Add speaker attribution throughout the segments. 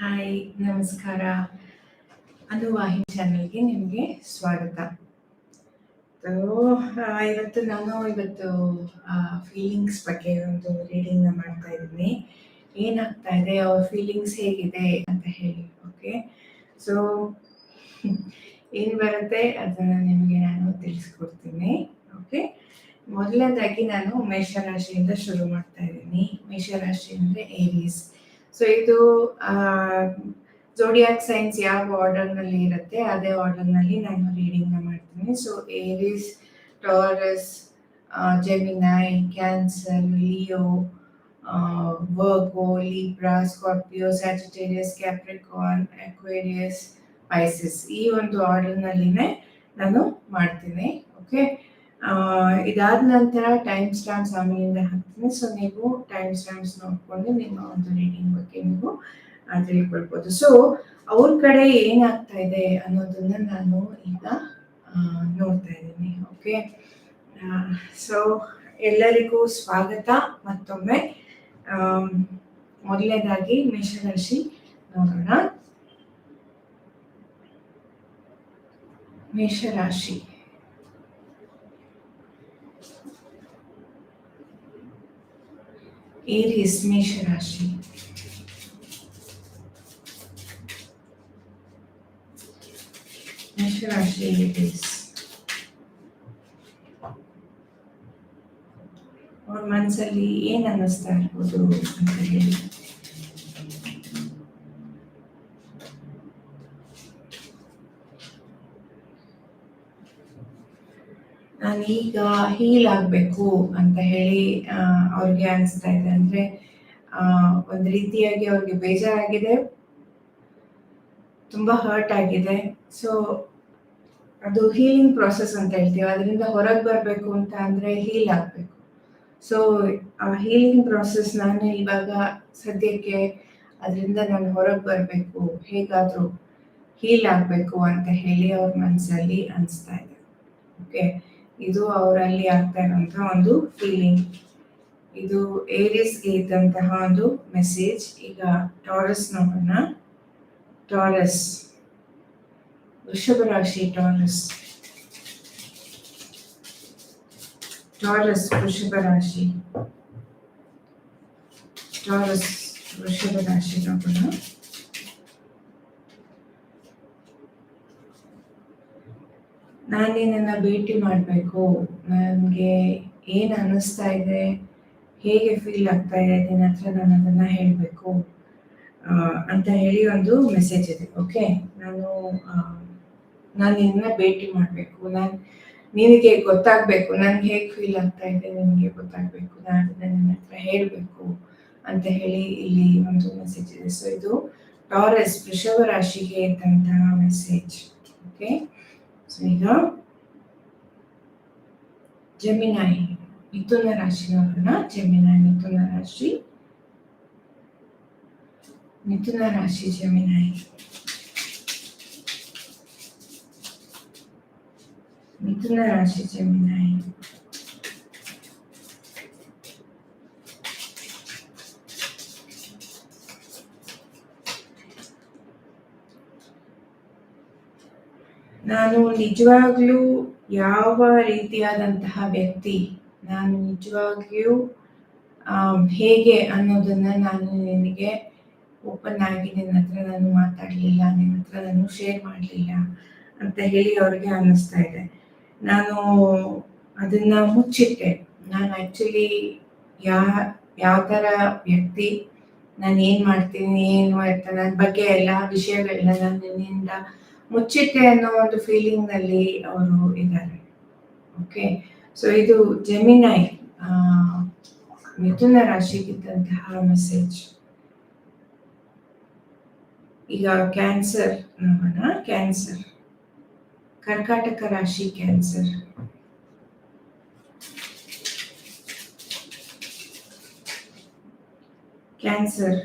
Speaker 1: Hi ನಮಸ್ಕಾರ. ಅನುವಾಹಿ ಚಾನಲ್ಗೆ ನಿಮಗೆ ಸ್ವಾಗತ. ಇವತ್ತು ನಾನು ಇವತ್ತು ಫೀಲಿಂಗ್ಸ್ ಬಗ್ಗೆ ಒಂದು ರೀಡಿಂಗ್ನ ಮಾಡ್ತಾ ಇದ್ದೀನಿ. ಏನಾಗ್ತಾ ಇದೆ, ಅವ್ರ ಫೀಲಿಂಗ್ಸ್ ಹೇಗಿದೆ ಅಂತ ಹೇಳಿ ಓಕೆ ಸೊ ಏನು ಬರುತ್ತೆ ಅದನ್ನು ನಿಮಗೆ ನಾನು ತಿಳಿಸ್ಕೊಡ್ತೀನಿ ಓಕೆ ಮೊದಲನೇದಾಗಿ ನಾನು ಮೇಷರಾಶಿಯಿಂದ ಶುರು ಮಾಡ್ತಾ ಇದ್ದೀನಿ. ಮೇಷರಾಶಿ ಅಂದರೆ ಏರೀಸ್ ಸೊ ಇದು ಜೋಡಿಯಾಕ್ ಸೈನ್ಸ್ ಯಾವ ಆರ್ಡರ್ನಲ್ಲಿ ಇರುತ್ತೆ, ಅದೇ ಆರ್ಡರ್ನಲ್ಲಿ ನಾನು ರೀಡಿಂಗ್ನ ಮಾಡ್ತೀನಿ. So Aries Taurus Gemini Cancer Leo Virgo Libra Scorpio Sagittarius Capricorn Aquarius Pisces ಈ ಒಂದು ಆರ್ಡರ್ನಲ್ಲಿನೇ ನಾನು ಮಾಡ್ತೀನಿ. ಓಕೆ ಇದಾದ ನಂತರ ಟೈಮ್ ಸ್ಟ್ಯಾಂಪ್ಸ್ ಆಮೇಲಿಂದ ಹಾಕ್ತೀನಿ. ಸೊ ನೀವು ಟೈಮ್ ಸ್ಟ್ಯಾಂಪ್ಸ್ ನೋಡ್ಕೊಂಡು ನಿಮ್ಮ ಒಂದು ರೀಡಿಂಗ್ ಬಗ್ಗೆ ನೀವು ತಿಳ್ಕೊಳ್ಬೋದು. ಸೊ ಅವ್ರ ಕಡೆ ಏನಾಗ್ತಾ ಇದೆ ಅನ್ನೋದನ್ನ ನಾನು ಈಗ ನೋಡ್ತಾ ಇದ್ದೀನಿ. ಓಕೆ ಸೊ ಎಲ್ಲರಿಗೂ ಸ್ವಾಗತ. ಮತ್ತೊಮ್ಮೆ ಮೊದಲನೇದಾಗಿ ಮೇಷರಾಶಿ ನೋಡೋಣ. ಮೇಷರಾಶಿ. ಏರಿಸ್ ಮೇಷರಾಶಿ ಮೇಷರಾಶಿ ಏರಿಸ್ ಅವ್ರ ಮನಸ್ಸಲ್ಲಿ ಏನ್ ಅನ್ನಿಸ್ತಾ ಇರ್ಬೋದು ಅಂತ ಹೇಳಿ ನಾನೀಗ ಹೀಲ್ ಆಗಬೇಕು ಅಂತ ಹೇಳಿ ಅವ್ರಿಗೆ ಅನಿಸ್ತಾ ಇದೆ ಅಂದ್ರೆ ಒಂದ್ ರೀತಿಯಾಗಿ ಅವ್ರಿಗೆ ಬೇಜಾರಾಗಿದೆ. ತುಂಬಾ ಹರ್ಟ್ ಆಗಿದೆ. ಸೊ ಅದು ಹೀಲಿಂಗ್ ಪ್ರಾಸೆಸ್ ಅಂತ ಹೇಳ್ತೀವಿ. ಅದರಿಂದ ಹೊರಗೆ ಬರಬೇಕು ಅಂತ ಅಂದ್ರೆ ಹೀಲ್ ಆಗಬೇಕು. ಸೊ ಆ ಹೀಲಿಂಗ್ ಪ್ರೋಸೆಸ್ ನಾನು ಇವಾಗ ಸದ್ಯಕ್ಕೆ ಅದರಿಂದ ನಾನು ಹೊರಗೆ ಬರಬೇಕು. ಹೇಗಾದರೂ ಹೀಲ್ ಆಗಬೇಕು ಅಂತ ಹೇಳಿ ಅವ್ರ ಮನಸ್ಸಲ್ಲಿ ಅನಿಸ್ತಾ ಇದೆ. ಓಕೆ ಇದು ಅವರಲ್ಲಿ ಆಗ್ತಾ ಇರುವಂತಹ ಒಂದು ಫೀಲಿಂಗ್ ಇದು ಏರಿಸ್ಗೆ ಇದ್ದಂತಹ ಒಂದು ಮೆಸೇಜ್ ಈಗ ಟಾರಸ್ ನೋಡೋಣ. ಟಾರಸ್ ವೃಷಭ ರಾಶಿ ಟಾರಸ್ ಟಾರಸ್ ವೃಷಭ ರಾಶಿ ಟಾರಸ್ ವೃಷಭ ರಾಶಿ ನೋಡೋಣ. ನಾನು ನಿನ್ನನ್ನು ಭೇಟಿ ಮಾಡಬೇಕು? ನನಗೆ ಏನು ಅನ್ನಿಸ್ತಾ ಇದೆ? ಹೇಗೆ ಫೀಲ್ ಆಗ್ತಾ ಇದೆ? ನಿನ್ನ ಹತ್ರ ನಾನು ಅದನ್ನು ಹೇಳಬೇಕು. ಅಂತ ಹೇಳಿ ಒಂದು ಮೆಸೇಜ್ ಇದೆ ಓಕೆ ನಾನು ನಾನು ನಿನ್ನ ಭೇಟಿ ಮಾಡಬೇಕು. ನಾನು ನಿನಗೆ ಗೊತ್ತಾಗಬೇಕು. ನನಗೆ ಹೇಗೆ ಫೀಲ್ ಆಗ್ತಾ ಇದೆ? ನಿನಗೆ ಗೊತ್ತಾಗಬೇಕು. ನಾನು ಅದನ್ನ ನಿನ್ನ ಹತ್ರ ಹೇಳಬೇಕು ಅಂತ ಹೇಳಿ ಇಲ್ಲಿ ಒಂದು ಮೆಸೇಜ್ ಇದೆ. ಸೊ ಇದು ಟಾರಸ್ ವೃಷಭ ರಾಶಿಗೆ ಇದ್ದಂತಹ ಮೆಸೇಜ್ ಓಕೆ ಸೊ ಈಗ ಜಮಿನಾಯಿ ಮಿಥುನ ರಾಶಿ ನೋಡೋಣ ಜಮಿನಾಯಿ ಮಿಥುನ ರಾಶಿ. ಮಿಥುನ ರಾಶಿ ಜಮಿನಾಯಿ ಮಿಥುನ ರಾಶಿ ಜಮಿನಾಯಿ ನಾನು ನಿಜವಾಗ್ಲೂ ಯಾವ ರೀತಿಯಾದಂತಹ ವ್ಯಕ್ತಿ, ನಾನು ನಿಜವಾಗಿಯೂ ಹೇಗೆ ಅನ್ನೋದನ್ನ ನಾನು ನಿನಗೆ ಓಪನ್ ಆಗಿ ನಿನ್ನ ಹತ್ರ ನಾನು ಮಾತಾಡಲಿಲ್ಲ, ನಿನ್ನ ಹತ್ರ ನಾನು ಶೇರ್ ಮಾಡಲಿಲ್ಲ ಅಂತ ಹೇಳಿ ಅವ್ರಿಗೆ ಅನ್ನಿಸ್ತಾ ಇದೆ. ನಾನು ಅದನ್ನ ಮುಚ್ಚಿಟ್ಟೆ. ನಾನು ಆ್ಯಕ್ಚುಲಿ ಯಾ, ಯಾವ ಥರ ವ್ಯಕ್ತಿ, ನಾನು ಏನು ಮಾಡ್ತೀನಿ, ಏನು ಅಂತ ನನ್ನ ಬಗ್ಗೆ ಎಲ್ಲ ವಿಷಯಗಳನ್ನ ನಾನು ನಿನ್ನಿಂದ ಮುಚ್ಚಿಟ್ಟೆ ಅನ್ನೋ ಒಂದು ಫೀಲಿಂಗ್ನಲ್ಲಿ ಅವರು ಇದ್ದಾರೆ ಓಕೆ ಸೊ ಇದು ಜೆಮಿನೈ ಮಿಥುನ ರಾಶಿಗಿದ್ದಂತಹ ಮೆಸೇಜ್ ಈಗ ಕ್ಯಾನ್ಸರ್ ನೋಡೋಣ. ಕ್ಯಾನ್ಸರ್ ಕರ್ಕಾಟಕ ರಾಶಿ ಕ್ಯಾನ್ಸರ್ ಕ್ಯಾನ್ಸರ್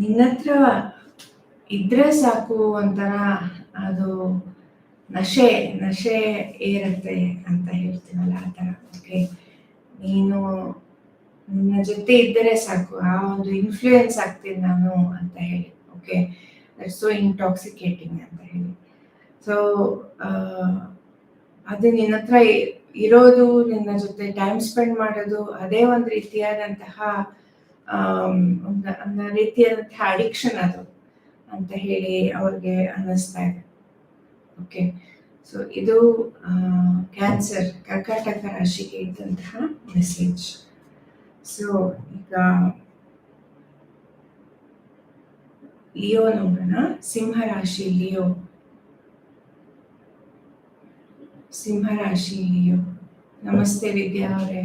Speaker 1: ನಿನ್ನ ಹತ್ರ ಇದ್ರೆ ಸಾಕು ಒಂಥರ ಅದು ನಶೆ ನಶೆ ಏರುತ್ತೆ ಅಂತ ಹೇಳ್ತೀನಲ್ಲ ಆ ಥರ. ಓಕೆ ನೀನು ನಿನ್ನ ಜೊತೆ ಇದ್ದರೆ ಸಾಕು, ಆ ಒಂದು ಇನ್ಫ್ಲೂಯೆನ್ಸ್ ಆಗ್ತೀನಿ ನಾನು ಅಂತ ಹೇಳಿ ಓಕೆ ಸೊ ಇಂಟಾಕ್ಸಿಕೇಟಿಂಗ್ ಅಂತ ಹೇಳಿ. ಸೊ ಅದು ನಿನ್ನ ಹತ್ರ ಇರೋದು, ನಿನ್ನ ಜೊತೆ ಟೈಮ್ ಸ್ಪೆಂಡ್ ಮಾಡೋದು, ಅದೇ ಒಂದು ರೀತಿಯಾದಂತಹ ಒಂದು ರೀತಿಯಾದಂತಹ ಅಡಿಕ್ಷನ್ ಅದು ಅಂತ ಹೇಳಿ ಅವ್ರಿಗೆ ಅನ್ನಿಸ್ತಾ ಇದೆ. ಓಕೆ ಸೊ ಇದು ಕ್ಯಾನ್ಸರ್ ಕರ್ಕಾಟಕ ರಾಶಿಗೆ ಇದ್ದಂತಹ ಮೆಸೇಜ್ ಸೊ ಈಗ ಲಿಯೋ ನೋಡೋಣ. ಸಿಂಹ ರಾಶಿ ಲಿಯೋ. ಸಿಂಹ ರಾಶಿ ಲಿಯೋ. ನಮಸ್ತೆ ವಿದ್ಯಾ ಅವರೇ.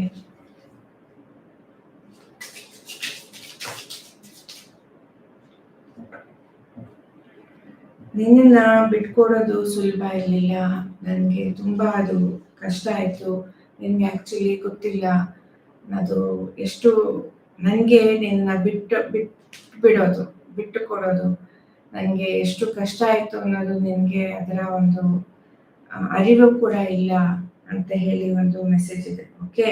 Speaker 1: ನಿನ್ನ ಬಿಟ್ಕೊಡೋದು ಸುಲಭ ಇರಲಿಲ್ಲ. ನನಗೆ ತುಂಬ ಅದು ಕಷ್ಟ ಆಯಿತು. ನಿನಗೆ ಆ್ಯಕ್ಚುಲಿ ಗೊತ್ತಿಲ್ಲ. ಅದು ಎಷ್ಟು ನನಗೆ ನಿನ್ನ ಬಿಟ್ಟು ಬಿಟ್ಟು ಬಿಡೋದು ಬಿಟ್ಟು ಕೊಡೋದು ನನಗೆ ಎಷ್ಟು ಕಷ್ಟ ಆಯಿತು ಅನ್ನೋದು ನಿನಗೆ ಅದರ ಒಂದು ಅರಿವು ಕೂಡ ಇಲ್ಲ ಅಂತ ಹೇಳಿ ಒಂದು ಮೆಸೇಜ್ ಇದೆ. ಓಕೆ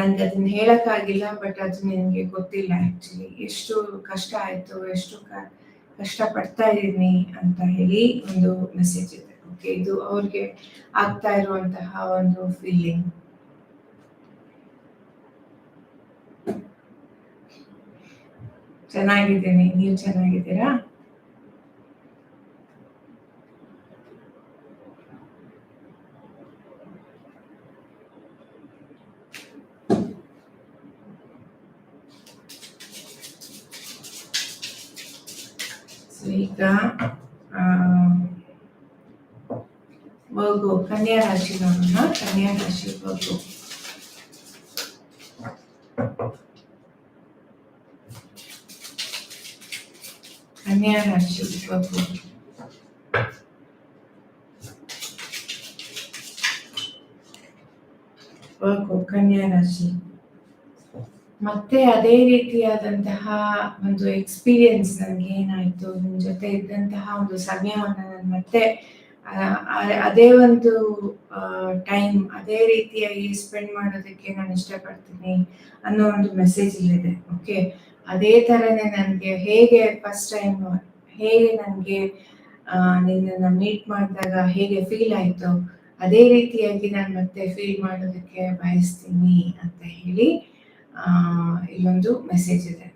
Speaker 1: ನನಗೆ ಅದನ್ನ ಹೇಳೋಕ್ಕಾಗಿಲ್ಲ ಬಟ್ ಅದು ನಿನಗೆ ಗೊತ್ತಿಲ್ಲ ಆ್ಯಕ್ಚುಲಿ ಎಷ್ಟು ಕಷ್ಟ ಆಯಿತು, ಎಷ್ಟು ಕಷ್ಟ ಪಡ್ತಾ ಇದ್ದೀನಿ ಅಂತ ಹೇಳಿ ಒಂದು ಮೆಸೇಜ್ ಇದೆ. ಓಕೆ ಇದು ಅವ್ರಿಗೆ ಆಗ್ತಾ ಇರುವಂತಹ ಒಂದು ಫೀಲಿಂಗ್ ಚೆನ್ನಾಗಿದ್ದೀನಿ. ನೀವು ಚೆನ್ನಾಗಿದ್ದೀರಾ? ಈಗ ವರ್ಗು ಕನ್ಯಾ ರಾಶಿ ನೋಡೋಣ ಕನ್ಯಾ ರಾಶಿ ವರ್ಗು ಕನ್ಯಾ ರಾಶಿ ವರ್ಗು ವರ್ಗು ಕನ್ಯಾ ರಾಶಿ ಮತ್ತೆ ಅದೇ ರೀತಿಯಾದಂತಹ ಒಂದು ಎಕ್ಸ್ಪೀರಿಯನ್ಸ್ ನನಗೆ ಏನಾಯ್ತು, ನಿಮ್ ಜೊತೆ ಇದ್ದಂತಹ ಒಂದು ಸಮಯವನ್ನು ನಾನು ಮತ್ತೆ ಅದೇ ಒಂದು ಟೈಮ್ ಅದೇ ರೀತಿಯಾಗಿ ಸ್ಪೆಂಡ್ ಮಾಡೋದಕ್ಕೆ ನಾನು ಇಷ್ಟಪಡ್ತೀನಿ ಅನ್ನೋ ಒಂದು ಮೆಸೇಜ್ ಇಲ್ಲಿದೆ ಓಕೆ ಅದೇ ಥರನೇ ನನಗೆ ಹೇಗೆ ಫಸ್ಟ್ ಟೈಮ್ ಹೇಗೆ ನನಗೆ ನಿನ್ನನ್ನು ಮೀಟ್ ಮಾಡಿದಾಗ ಹೇಗೆ ಫೀಲ್ ಆಯಿತು, ಅದೇ ರೀತಿಯಾಗಿ ನಾನು ಮತ್ತೆ ಫೀಲ್ ಮಾಡೋದಕ್ಕೆ ಬಯಸ್ತೀನಿ ಅಂತ ಹೇಳಿ ಇಲ್ಲೊಂದು ಮೆಸೇಜ್ ಇದೆ.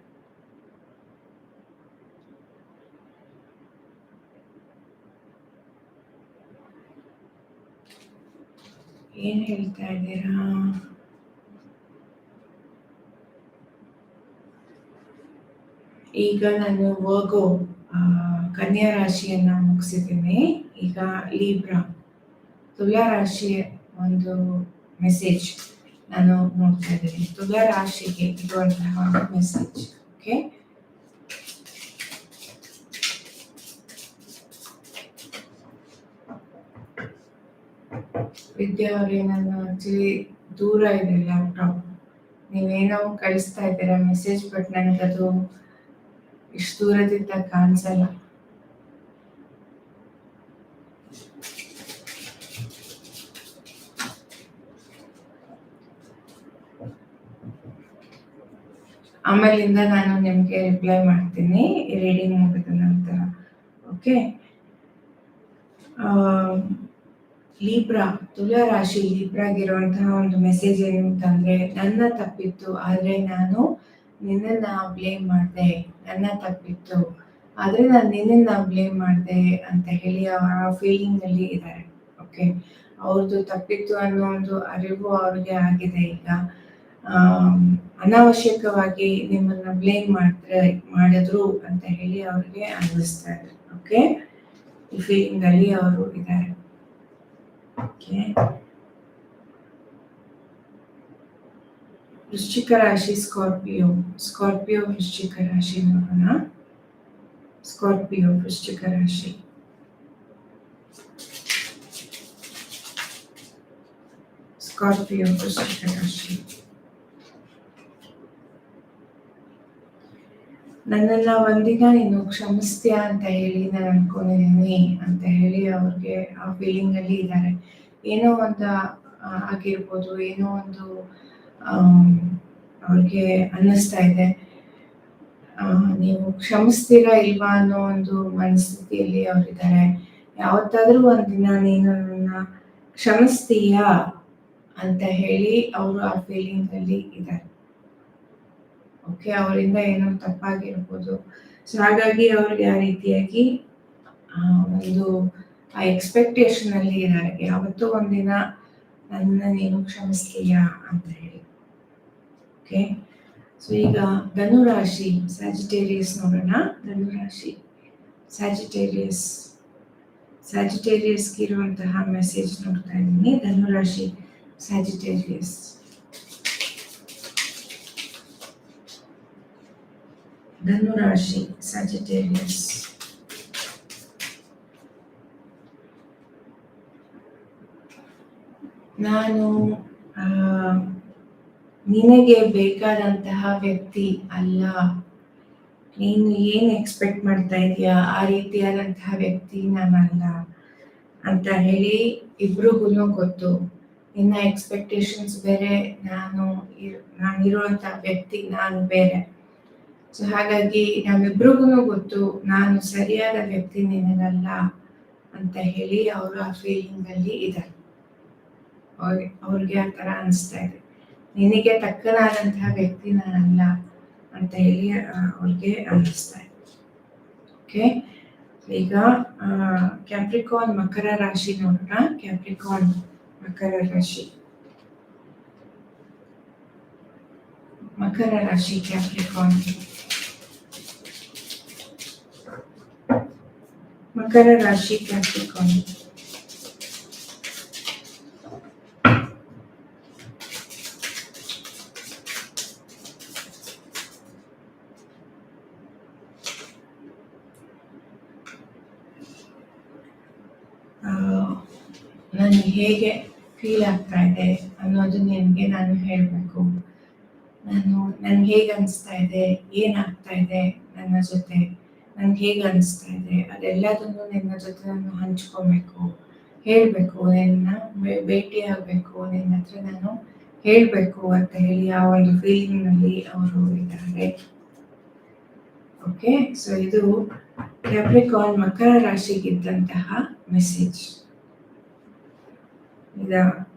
Speaker 1: ಏನ್ ಹೇಳ್ತಾ ಇದ್ದೀರಾ? ಈಗ ನಾನು ವರ್ಗೋ ಕನ್ಯಾ ರಾಶಿಯನ್ನ ಮುಗಿಸಿದ್ದೀನಿ. ಈಗ ಲೀಬ್ರಾ ತುಲಾ ರಾಶಿಯ ಒಂದು ಮೆಸೇಜ್ ನಾನು ನೋಡ್ತಾ ಇದ್ದೀನಿ ತುಲಾ ರಾಶಿಗೆ ಇರುವಂತಹ ಮೆಸೇಜ್ ಓಕೆ ವಿದ್ಯಾ ಅವರೇ, ನಾನು ಆಕ್ಚುಲಿ ದೂರ ಇದೆ ಲ್ಯಾಪ್ಟಾಪ್ ನೀವೇನೋ ಕಳಿಸ್ತಾ ಇದ್ದೀರಾ ಮೆಸೇಜ್ ಬಟ್ ನನಗದು ಇಷ್ಟು ದೂರದಿಂದ ಕಾಣಿಸಲ್ಲ. ಆಮೇಲಿಂದ ನಾನು ನಿಮಗೆ ರಿಪ್ಲೈ ಮಾಡ್ತೀನಿ ರೀಡಿಂಗ್ ಮುಗಿದ ನಂತರ. ಓಕೆ ಲೀಬ್ರಾ ತುಲಾ ರಾಶಿ ಲೀಬ್ರಾಗಿರುವಂತಹ ಒಂದು ಮೆಸೇಜ್ ಏನು ಅಂತಂದ್ರೆ, ನನ್ನ ತಪ್ಪಿತ್ತು, ಆದ್ರೆ ನಾನು ನಿನ್ನನ್ನ ಬ್ಲೇಮ್ ಮಾಡಿದೆ, ನನ್ನ ತಪ್ಪಿತ್ತು, ಆದ್ರೆ ನಾನು ನಿನ್ನನ್ನ ಬ್ಲೇಮ್ ಮಾಡಿದೆ ಅಂತ ಹೇಳಿ ಅವರ ಫೀಲಿಂಗ್ ಅಲ್ಲಿ ಇದ್ದಾರೆ ಓಕೆ ಅವ್ರದ್ದು ತಪ್ಪಿತ್ತು ಅನ್ನೋ ಒಂದು ಅರಿವು ಅವ್ರಿಗೆ ಆಗಿದೆ ಈಗ. ಅನಾವಶ್ಯಕವಾಗಿ ನಿಮ್ಮನ್ನ ಬ್ಲೇಮ್ ಮಾಡಿದ್ರೆ ಮಾಡಿದ್ರು ಅಂತ ಹೇಳಿ ಅವ್ರಿಗೆ ಅನ್ನಿಸ್ತಾ ಇದೆ. ಓಕೆ ಈ ಫೀಲಿಂಗ್ ಅಲ್ಲಿ ಅವರು ಇದ್ದಾರೆ ಓಕೆ ವೃಶ್ಚಿಕ ರಾಶಿ ಸ್ಕಾರ್ಪಿಯೋ ಸ್ಕಾರ್ಪಿಯೋ ವೃಶ್ಚಿಕ ರಾಶಿ ನೋಡೋಣ. ಸ್ಕಾರ್ಪಿಯೋ ವೃಶ್ಚಿಕ ರಾಶಿ. ಸ್ಕಾರ್ಪಿಯೋ ವೃಶ್ಚಿಕ ರಾಶಿ. ನನ್ನನ್ನ ಒಂದಿನ ನೀನು ಕ್ಷಮಿಸ್ತೀಯಾ ಅಂತ ಹೇಳಿ ನಾನು ಅನ್ಕೊಂಡಿದ್ದೀನಿ ಅಂತ ಹೇಳಿ ಅವ್ರಿಗೆ ಆ ಫೀಲಿಂಗ್ ಅಲ್ಲಿ ಇದ್ದಾರೆ. ಏನೋ ಒಂದು ಆಗಿರ್ಬೋದು, ಏನೋ ಒಂದು ಅವ್ರಿಗೆ ಅನ್ನಿಸ್ತಾ ಇದೆ. ನೀವು ಕ್ಷಮಿಸ್ತೀರಾ ಇಲ್ವಾ ಅನ್ನೋ ಒಂದು ಮನಸ್ಥಿತಿಯಲ್ಲಿ ಅವರಿದ್ದಾರೆ. ಯಾವತ್ತಾದ್ರೂ ಒಂದಿನ ನೀನು ನನ್ನ ಕ್ಷಮಿಸ್ತೀಯಾ ಅಂತ ಹೇಳಿ ಅವರು ಆ ಫೀಲಿಂಗ್ ಅಲ್ಲಿ ಇದ್ದಾರೆ. ಓಕೆ, ಅವರಿಂದ ಏನೋ ತಪ್ಪಾಗಿರ್ಬೋದು. ಸೊ ಹಾಗಾಗಿ ಅವ್ರಿಗೆ ಆ ರೀತಿಯಾಗಿ ಒಂದು, ಆ ಎಕ್ಸ್ಪೆಕ್ಟೇಷನ್ ಅಲ್ಲಿ ಇದ್ದಾರೆ ಯಾವತ್ತೂ ಒಂದಿನ ನನ್ನ ನೀನು ಕ್ಷಮಿಸ್ತೀಯಾ? ಅಂತ ಹೇಳಿ. ಓಕೆ? ಸೊ ಈಗ ಧನುರಾಶಿ ಸ್ಯಾಜಿಟೇರಿಯಸ್ ನೋಡೋಣ. ಧನುರಾಶಿ ಸ್ಯಾಜಿಟೇರಿಯಸ್ ಸ್ಯಾಜಿಟೇರಿಯಸ್ಗೆ ಇರುವಂತಹ ಮೆಸೇಜ್ ನೋಡ್ತಾ ಇದ್ದೀನಿ. ಧನುರಾಶಿ ಸ್ಯಾಜಿಟೇರಿಯಸ್ ಧನುರಾಶಿ ಸ್ಯಾಜಿಟೇರಿಯಸ್ ನಾನು ನಿನಗೆ ಬೇಕಾದಂತಹ ವ್ಯಕ್ತಿ ಅಲ್ಲ. ನೀನು ಏನು ಎಕ್ಸ್ಪೆಕ್ಟ್ ಮಾಡ್ತಾ ಇದೀಯಾ ಆ ರೀತಿಯಾದಂತಹ ವ್ಯಕ್ತಿ ನಾನಲ್ಲ. ಅಂತ ಹೇಳಿ ಇಬ್ರಿಗೂ ಗೊತ್ತು. ನಿನ್ನ ಎಕ್ಸ್ಪೆಕ್ಟೇಷನ್ಸ್ ಬೇರೆ, ನಾನು ಇರ್- ನಾನಿರುವಂತಹ ವ್ಯಕ್ತಿ ನಾನು ಬೇರೆ. ಸೊ ಹಾಗಾಗಿ ನಮ್ಮಿಬ್ರಿಗೂ ಗೊತ್ತು, ನಾನು ಸರಿಯಾದ ವ್ಯಕ್ತಿ ನಿನಗಲ್ಲ ಅಂತ ಹೇಳಿ ಅವರು ಆ ಫೀಲಿಂಗ್ ಅಲ್ಲಿ ಇದ್ದಾರೆ. ಅವ್ರಿಗೆ ಅವ್ರಿಗೆ ಆ ಥರ ಅನಿಸ್ತಾ ಇದೆ. ನಿನಗೆ ತಕ್ಕನಾದಂತಹ ವ್ಯಕ್ತಿ ನಾನಲ್ಲ ಅಂತ ಹೇಳಿ ಅವ್ರಿಗೆ ಅನ್ನಿಸ್ತಾ ಇದೆ. ಓಕೆ ಈಗ ಕ್ಯಾಪ್ರಿಕಾನ್ ಮಕರ ರಾಶಿ ನೋಡೋಣ. ಕ್ಯಾಪ್ರಿಕಾನ್ ಮಕರ ರಾಶಿ. ಮಕರ ರಾಶಿ ಕ್ಯಾಪ್ರಿಕಾನ್ ಮಕರ ರಾಶಿ ಕ್ಯಾಪ್ರಿಕಾನ್ ನನಗೆ ಹೇಗೆ ಫೀಲ್ ಆಗ್ತಾ ಇದೆ ಅನ್ನೋದು ನಿನಗೆ ನಾನು ಹೇಳಬೇಕು. ನಾನು, ನನ್ಗೆ ಹೇಗೆ ಅನಿಸ್ತಾ ಇದೆ ಏನಾಗ್ತಾ ಇದೆ ನನ್ನ ಜೊತೆ? ನನ್ಗೆ ಹೇಗೆ ಅನಿಸ್ತಾ ಇದೆ, ಅದೆಲ್ಲದನ್ನು ನಿನ್ನ ಜೊತೆ ನಾನು ಹಂಚ್ಕೋಬೇಕು, ಹೇಳಬೇಕು, ನಿನ್ನ ಭೇಟಿ ಆಗಬೇಕು, ನಿನ್ನ ಹತ್ರ ನಾನು ಹೇಳಬೇಕು ಅಂತ ಹೇಳಿ ಆ ಒಂದು ಫೀಲಿಂಗ್ನಲ್ಲಿ ಅವರು ಇದ್ದಾರೆ. ಓಕೆ ಸೊ ಇದು ಕ್ಯಾಪ್ರಿಕಾನ್ ಮಕರ ರಾಶಿಗಿದ್ದಂತಹ ಮೆಸೇಜ್ ಈಗ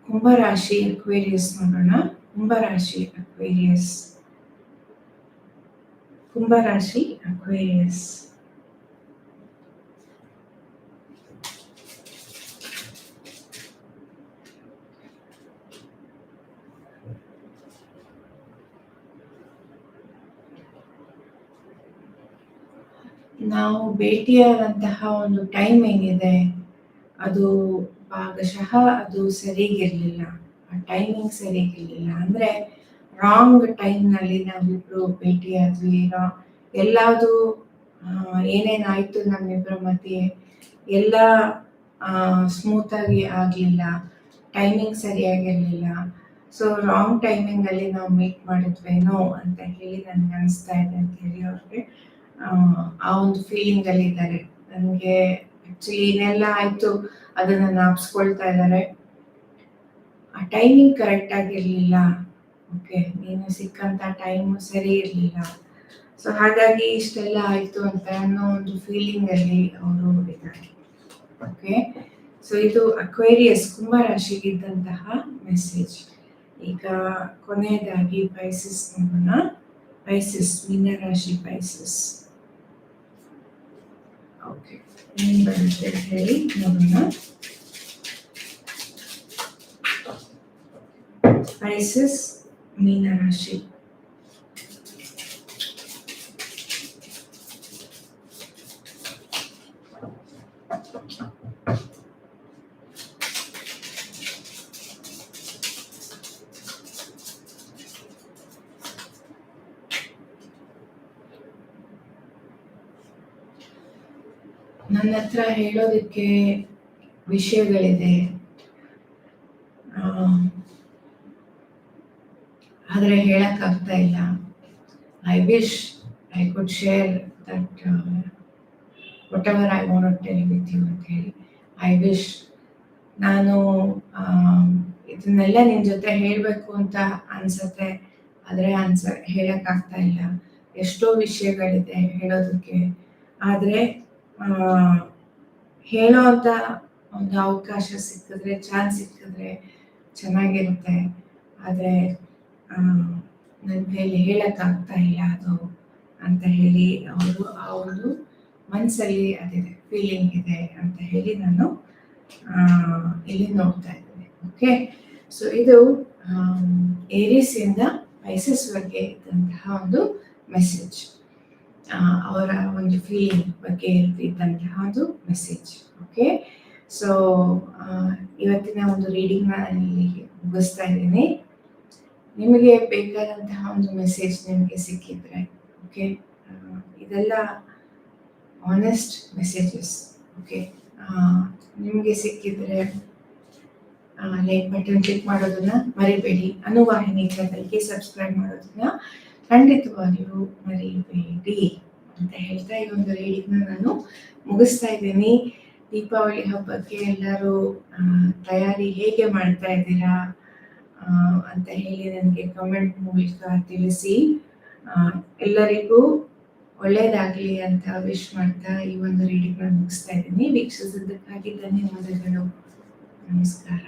Speaker 1: ಕುಂಭರಾಶಿ ಅಕ್ವೇರಿಯಸ್ ನೋಡೋಣ. ಕುಂಭರಾಶಿ ಅಕ್ವೇರಿಯಸ್ ಕುಂಭರಾಶಿ ಅಕ್ವೇರಿಯಸ್ ನಾವು ಭೇಟಿಯಾದಂತಹ ಒಂದು ಟೈಮ್ ಏನಿದೆ ಅದು ಭಾಗಶಃ ಅದು ಸರಿಗಿರ್ಲಿಲ್ಲ. ಆ ಟೈಮಿಂಗ್ ಸರಿಗಿರ್ಲಿಲ್ಲ. ಅಂದ್ರೆ ರಾಂಗ್ ಟೈಮ್ನಲ್ಲಿ ನಾವಿಬ್ರು ಭೇಟಿಯಾದ್ವಿ ಎಲ್ಲಾದು ಏನೇನಾಯ್ತು ನಮ್ಮಿಬ್ಬರ ಮಧ್ಯೆ? ಎಲ್ಲ ಸ್ಮೂತ್ ಆಗಲಿಲ್ಲ. ಟೈಮಿಂಗ್ ಸರಿಯಾಗಿರಲಿಲ್ಲ. ಸೊ ರಾಂಗ್ ಟೈಮಿಂಗ್ ಅಲ್ಲಿ ನಾವು ಮೀಟ್ ಮಾಡಿದ್ವೇನೋ ಅಂತ ಹೇಳಿ ನನಗೆ ಅನಿಸ್ತಾ ಇದೆ ಅಂತ ಹೇಳಿ ಅವ್ರಿಗೆ ಆ, ಒಂದು ಫೀಲಿಂಗ್ ಅಲ್ಲಿ ಇದ್ದಾರೆ. ನನಗೆ ಆಕ್ಚುಲಿ ಏನೆಲ್ಲ ಆಯ್ತು ಅದನ್ನ ನಾಪ್ಸ್ಕೊಳ್ತಾ ಇದ್ದಾರೆ. ಆ ಟೈಮಿಂಗ್ ಕರೆಕ್ಟ್ ಆಗಿರ್ಲಿಲ್ಲ ಓಕೆ ನೀನು ಸಿಕ್ಕಂತ ಟೈಮ್ ಸರಿ ಇರಲಿಲ್ಲ. ಸೊ ಹಾಗಾಗಿ ಇಷ್ಟೆಲ್ಲ ಆಯ್ತು ಅಂತ ಅನ್ನೋ ಒಂದು ಫೀಲಿಂಗ್ ಅಲ್ಲಿ ಅವರು ಇದ್ದಾರೆ. ಓಕೆ ಸೊ ಇದು ಅಕ್ವೇರಿಯಸ್ ಕುಂಭರಾಶಿಗಿದ್ದಂತಹ ಮೆಸೇಜ್ ಈಗ ಕೊನೆಯದಾಗಿ ಪೈಸಿಸ್ ನೋಡೋಣ. ಪೈಸಿಸ್ ಮೀನರಾಶಿ ಪೈಸಿಸ್ ಓಕೆ ಏನ್ ಬರುತ್ತೆ ಅಂತ ಹೇಳಿ ನೋಡೋಣ ಪೈಸಿಸ್ ಮೀನರಾಶಿ ನನ್ನ ಹತ್ರ ಹೇಳೋದಕ್ಕೆ ವಿಷಯಗಳಿದೆ. ಆದರೆ ಆದ್ರೆ ಹೇಳಕ್ ಆಗ್ತಾ ಇಲ್ಲ. I wish I could share that whatever I want tell with you ಅಂತ ಹೇಳಿ ಐ ವಿಶ್ ನಾನು ಇದನ್ನೆಲ್ಲ ನಿನ್ ಜೊತೆ ಹೇಳಬೇಕು ಅಂತ ಅನ್ಸತ್ತೆ. ಆದರೆ ಆನ್ಸರ್ ಹೇಳಕ್ಕಾಗ್ತಾ ಇಲ್ಲ. ಎಷ್ಟೋ ವಿಷಯಗಳಿದೆ ಹೇಳೋದಕ್ಕೆ. ಆದರೆ ಹೇಳೋ ಅಂತ ಒಂದು ಅವಕಾಶ ಸಿಕ್ಕಿದ್ರೆ ಚಾನ್ಸ್ ಸಿಕ್ಕಿದ್ರೆ ಚೆನ್ನಾಗಿರುತ್ತೆ. ಆದರೆ ನನ್ನ ಕೈಲಿ ಹೇಳೋಕ್ಕಾಗ್ತಾ ಇಲ್ಲ ಅದು ಅಂತ ಹೇಳಿ ಅವರು ಅವ್ರದ್ದು ಮನಸ್ಸಲ್ಲಿ ಅದಿದೆ ಫೀಲಿಂಗ್ ಇದೆ ಅಂತ ಹೇಳಿ ನಾನು ಇಲ್ಲಿ ನೋಡ್ತಾ ಇದ್ದೀನಿ. ಓಕೆ ಸೊ ಇದು ಏರಿಸಿಂದ ಬಗ್ಗೆ ಇದ್ದಂತಹ ಒಂದು ಮೆಸೇಜ್ ಅವರ ಒಂದು ಫೀಲಿಂಗ್ ಬಗ್ಗೆ ಇದ್ದಂತಹ ಒಂದು ಮೆಸೇಜ್ ಓಕೆ ಸೊ ಇವತ್ತಿನ ಒಂದು ರೀಡಿಂಗ್ನ ನಾನು ಇಲ್ಲಿಗೆ ಮುಗಿಸ್ತಾ ಇದ್ದೀನಿ. ನಿಮಗೆ ಬೇಕಾದಂತಹ ಒಂದು ಮೆಸೇಜ್ ನಿಮಗೆ ಸಿಕ್ಕಿದ್ರೆ ಓಕೆ ಇದೆಲ್ಲ ಆನೆಸ್ಟ್ ಮೆಸೇಜಸ್ ಓಕೆ ನಿಮಗೆ ಸಿಕ್ಕಿದ್ರೆ ಲೈಕ್ ಬಟನ್ ಕ್ಲಿಕ್ ಮಾಡೋದನ್ನ ಮರಿಬೇಡಿ. ಅನುವಾಹಿನಿ ಚಾನಲ್ಗೆ ಸಬ್ಸ್ಕ್ರೈಬ್ ಮಾಡೋದನ್ನ ಖಂಡಿತವಾಗಿಯೂ ಮರಿಬೇಡಿ ಅಂತ ಹೇಳ್ತಾ ಈ ಒಂದು ರೇಡಿಯನ್ನ ನಾನು ಮುಗಿಸ್ತಾ ಇದ್ದೀನಿ. ದೀಪಾವಳಿ ಹಬ್ಬಕ್ಕೆ ಎಲ್ಲರೂ ತಯಾರಿ ಹೇಗೆ ಮಾಡ್ತಾ ಇದ್ದೀರಾ ಅಂತ ಹೇಳಿ ನನಗೆ ಕಮೆಂಟ್ ಮೂಲಕ ತಿಳಿಸಿ. ಎಲ್ಲರಿಗೂ ಒಳ್ಳೆಯದಾಗಲಿ ಅಂತ ವಿಶ್ ಮಾಡ್ತಾ ಈ ಒಂದು ರೀಡಿಂಗ್ ಮುಗಿಸ್ತಾ ಇದ್ದೀನಿ. ವೀಕ್ಷಿಸಿದ್ದಕ್ಕಾಗಿ ಧನ್ಯವಾದಗಳು. ನಮಸ್ಕಾರ.